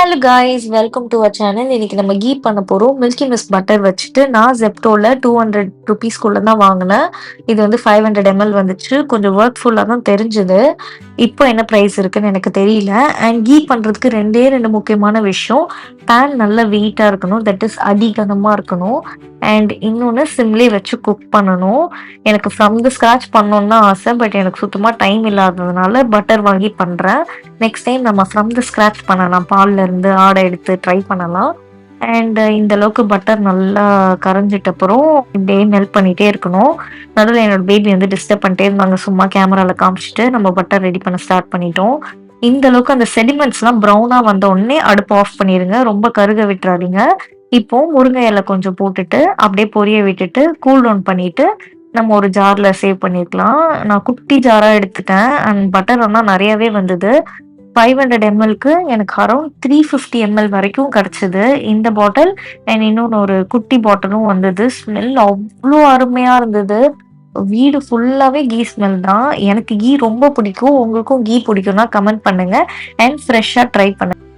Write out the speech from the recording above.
Hello guys welcome to our channel இன்னைக்கு நம்ம key பண்ண போகிறோம் மில்கி மிஸ் பட்டர் வச்சுட்டு நான் ஜெப்டோவில் டூ ஹண்ட்ரட் ருபீஸ்க்குள்ளே தான் வாங்கினேன். இது வந்து ஃபைவ் ஹண்ட்ரட் எம்எல் வந்துச்சு. கொஞ்சம் ஒர்க்ஃபுல்லாக தான் தெரிஞ்சுது. இப்போ என்ன ப்ரைஸ் இருக்குன்னு எனக்கு தெரியல. அண்ட் கீ பண்ணுறதுக்கு ரெண்டே ரெண்டு முக்கியமான விஷயம். பேன் நல்லா வெயிட்டாக இருக்கணும். தட் இஸ் அடிகனமாக இருக்கணும். அண்ட் இன்னொன்று சிம்லே வச்சு குக் பண்ணணும். எனக்கு ஃப்ரம் த ஸ்க்ராச் பண்ணணுன்னு தான் ஆசை. பட் எனக்கு சுத்தமாக டைம் இல்லாததுனால பட்டர் வாங்கி பண்ணுறேன் நெக்ஸ்ட் டைம் நம்ம ஃப்ரம் த ஸ்க்ராச் பண்ணலாம். பாலில் இருந்து ஆடை எடுத்து ட்ரை பண்ணலாம். அண்ட் இந்த அளவுக்கு பட்டர் நல்லா கரைஞ்சிட்ட அப்புறம் இப்படியே மெல்ட் பண்ணிட்டே இருக்கணும். நடுவில் என்னோட பேபி வந்து டிஸ்டர்ப் பண்ணிட்டே இருந்தாங்க. சும்மா கேமராவில் காமிச்சிட்டு நம்ம பட்டர் ரெடி பண்ண ஸ்டார்ட் பண்ணிட்டோம். இந்த அளவுக்கு அந்த செடிமெண்ட்ஸ்லாம் ப்ரௌனாக வந்த உடனே அடுப்பு ஆஃப் பண்ணிடுங்க ரொம்ப கருக விட்டுறாதீங்க. இப்போ முருங்கை இலை கொஞ்சம் போட்டுட்டு அப்படியே பொரிய விட்டுட்டு கூல் டவுன் பண்ணிட்டு நம்ம ஒரு ஜார்ல சேவ் பண்ணிருக்கலாம். நான் குட்டி ஜாரா எடுத்துட்டேன். அண்ட் பட்டர் ஆனால் நிறையவே வந்தது. ஃபைவ் ஹண்ட்ரட் எம்எல்க்கு எனக்கு அரௌண்ட் த்ரீ ஃபிஃப்டி எம்எல் வரைக்கும் கிடச்சிது. இந்த பாட்டில் அண்ட் இன்னொன்று ஒரு குட்டி பாட்டிலும் வந்தது. ஸ்மெல் அவ்வளோ அருமையாக இருந்தது. வீடு ஃபுல்லாகவே கீ ஸ்மெல் தான். எனக்கு கீ ரொம்ப பிடிக்கும். உங்களுக்கும் கீ பிடிக்கும்னா கமெண்ட் பண்ணுங்க. அண்ட் ஃப்ரெஷ்ஷாக ட்ரை பண்ணுங்கள்